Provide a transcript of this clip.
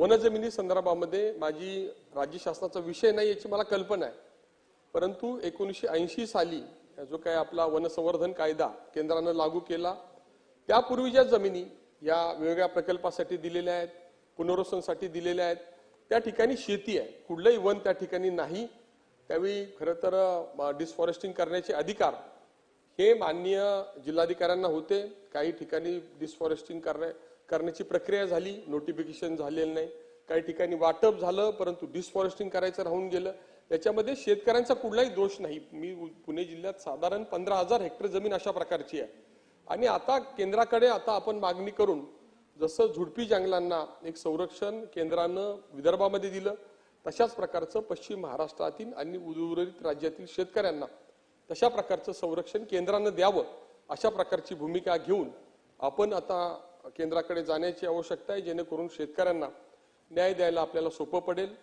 वनजमिनी संदर्भामध्ये माझी राज्य शासनाचा विषय नाही याची मला कल्पना आहे. परंतु एकोणीसशे ऐंशी साली जो काय आपला वनसंवर्धन कायदा केंद्रानं लागू केला त्यापूर्वी ज्या जमिनी या वेगवेगळ्या प्रकल्पासाठी दिलेल्या आहेत पुनर्वसनसाठी दिलेल्या आहेत. त्या ठिकाणी शेती आहे. कुठलंही वन त्या ठिकाणी नाही. त्यावेळी खरं तर डिसफॉरेस्टिंग करण्याचे अधिकार हे माननीय जिल्हाधिकाऱ्यांना होते. काही ठिकाणी डिसफॉरेस्टिंग करण्या करण्याची प्रक्रिया झाली नोटिफिकेशन झालेलं नाही. काही ठिकाणी वाटप झालं परंतु डिस्फॉरेस्टिंग करायचं राहून गेलं. त्याच्यामध्ये शेतकऱ्यांचा कुठलाही दोष नाही. मी पुणे जिल्ह्यात साधारण पंधरा हजार हेक्टर जमीन अशा प्रकारची आहे. आणि आता केंद्राकडे आता आपण मागणी करून जसं झुडपी जंगलांना एक संरक्षण केंद्रानं विदर्भामध्ये दिलं तशाच प्रकारचं पश्चिम महाराष्ट्रातील आणि उर्वरित राज्यातील शेतकऱ्यांना तशा प्रकारचं संरक्षण केंद्रानं द्यावं अशा प्रकारची भूमिका घेऊन आपण आता केंद्राकडे जाण्याची आवश्यकता आहे जेणेकरून शेतकऱ्यांना न्याय द्यायला आपल्याला सोपं पडेल.